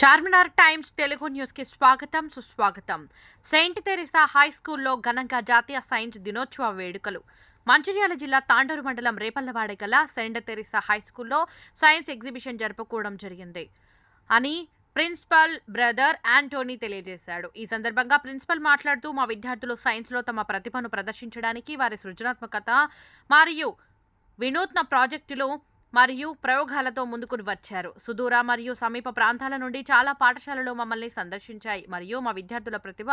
Charminar times Telugu న్యూస్కి స్వాగతం సుస్వాగతం. సెయింట్ తెరిసా హై స్కూల్లో ఘనంగా జాతీయ సైన్స్ దినోత్సవ వేడుకలు. మంచిర్యాల జిల్లా తాండూరు మండలం రేపల్లవాడ గల సెయింట్ తెరిసా హై స్కూల్లో సైన్స్ ఎగ్జిబిషన్ జరుపుకోవడం జరిగింది అని ప్రిన్సిపల్ బ్రదర్ యాంటోనీ తెలియజేశాడు. ఈ సందర్భంగా ప్రిన్సిపల్ మాట్లాడుతూ మా విద్యార్థులు సైన్స్లో తమ ప్రతిభను ప్రదర్శించడానికి వారి సృజనాత్మకత మరియు వినూత్న ప్రాజెక్టులు మరియు ప్రయోగాలతో ముందుకు వచ్చారు. సుదూర మరియు సమీప ప్రాంతాల నుండి చాలా పాఠశాలలు మమ్మల్ని సందర్శించాయి. మరియు మా విద్యార్థుల ప్రతిభ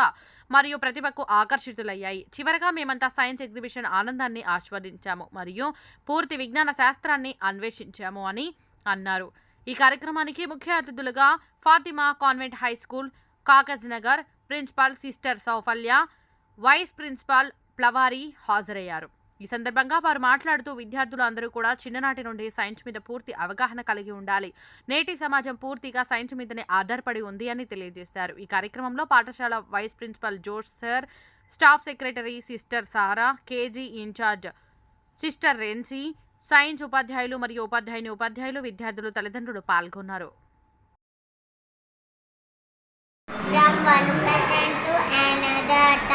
మరియు ప్రతిభకు ఆకర్షితులయ్యాయి. చివరగా మేమంతా సైన్స్ ఎగ్జిబిషన్ ఆనందాన్ని ఆస్వాదించాము మరియు పూర్తి విజ్ఞాన శాస్త్రాన్ని అన్వేషించాము అని అన్నారు. ఈ కార్యక్రమానికి ముఖ్య అతిథులుగా Fatima convent high school Kakaji Nagar principal sister Saufalya vice principal ప్లవారి హాజరయ్యారు. ఈ సందర్భంగా వారు మాట్లాడుతూ విద్యార్థులు అందరూ కూడా చిన్ననాటి నుండి సైన్స్ మీద పూర్తి అవగాహన కలిగి ఉండాలి నేటి సమాజం పూర్తిగా సైన్స్ మీదనే ఆధారపడి ఉంది అని తెలియజేశారు ఈ కార్యక్రమంలో పాఠశాల vice principal Josh sir staff secretary sister Sara KG in-charge sister Rency science ఉపాధ్యాయులు మరియు ఉపాధ్యాయుని ఉపాధ్యాయులు విద్యార్థులు తల్లిదండ్రులు పాల్గొన్నారు from one person to another.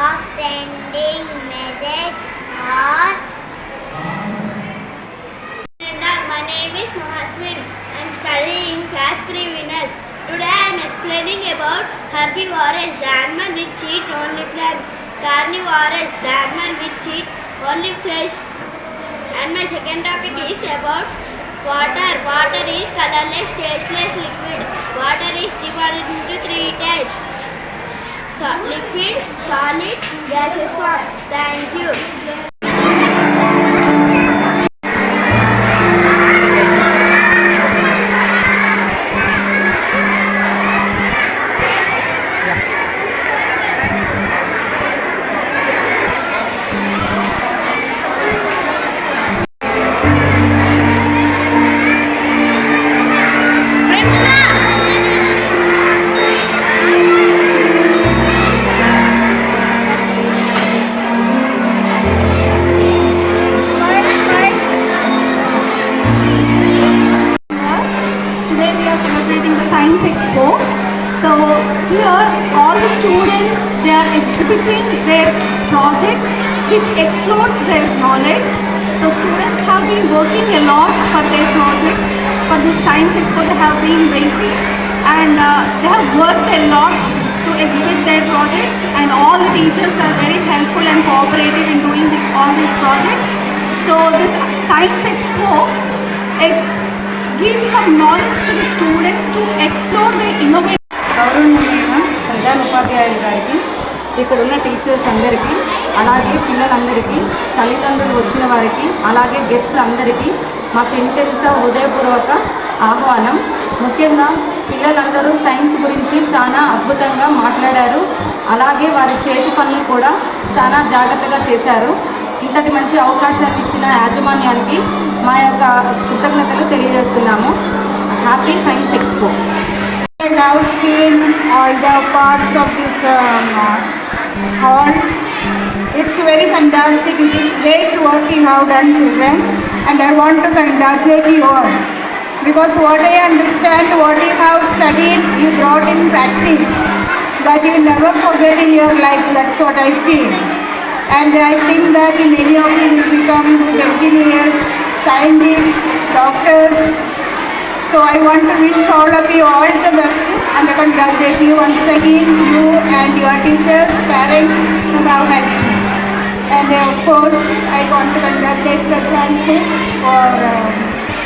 Of sending message or my name is Mohasmin. I am studying in class 3 winners. Today I am explaining about herbivores, the animal which eat only plants. Carnivores, the animal which eat only flesh. And my second topic is about water. Water is colorless, tasteless liquid. Water is divided into three types. So, solid, gaseous form. Thank you. students, they are exhibiting their projects which explores their knowledge. So students have been working a lot for their projects, for the science expo they have been waiting and uh, they have worked a lot to exhibit their projects and all the teachers are very helpful and cooperative in doing the, all these projects. So this science expo, it gives some knowledge to the students to explore their innovative ప్రధాన ఉపాధ్యాయులు గారికి ఇక్కడ ఉన్న teachers అందరికీ అలాగే పిల్లలందరికీ తల్లిదండ్రులు వచ్చిన వారికి అలాగే గెస్టులందరికీ మా సెంట్ టెరిసా హృదయపూర్వక ఆహ్వానం. ముఖ్యంగా పిల్లలందరూ సైన్స్ గురించి చాలా అద్భుతంగా మాట్లాడారు. అలాగే వారి చేతి పనులు కూడా చాలా జాగ్రత్తగా చేశారు. ఇంతటి మంచి అవకాశాన్ని ఇచ్చిన యాజమాన్యానికి మా యొక్క కృతజ్ఞతలు తెలియజేస్తున్నాము. Happy science expo. Have now seen all the parts of this um, hall. It's very fantastic. It is great work you have done, children, and I want to congratulate you all. Because what I understand, what you have studied, you brought in practice that you never forget in your life. That's what I feel. And I think that many of you will become good engineers, scientists, doctors, so I want to wish all of you all the best and I congratulate you once again, you and your teachers, parents who have helped. And of course, I want to congratulate Anku for uh,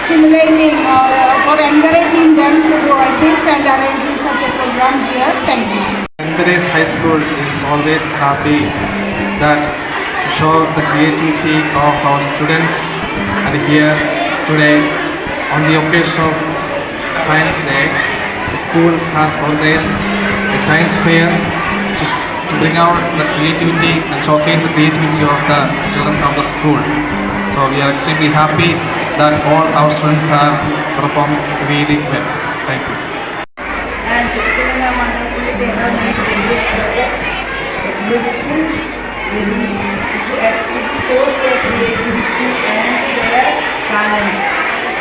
stimulating or uh, for encouraging them to do all this and arranging such a program here. Thank you. Andres High School is always happy that to show the creativity of our students and here today on the occasion of Science Day the school has organized a science fair to, to bring out the creativity and showcase the creativity of the children of the school. So we are extremely happy that all our students are performing really well. Thank you. and children are wonderfully they have made various projects, exhibition very it actually shows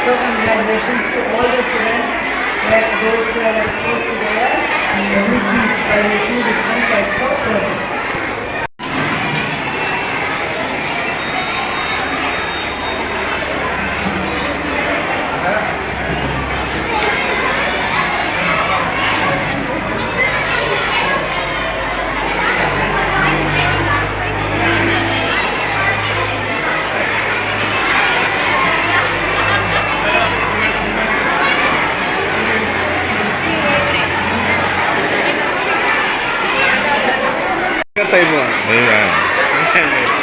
So congratulations to all the students that those who are exposed to their abilities by making different types of projects. 没人没人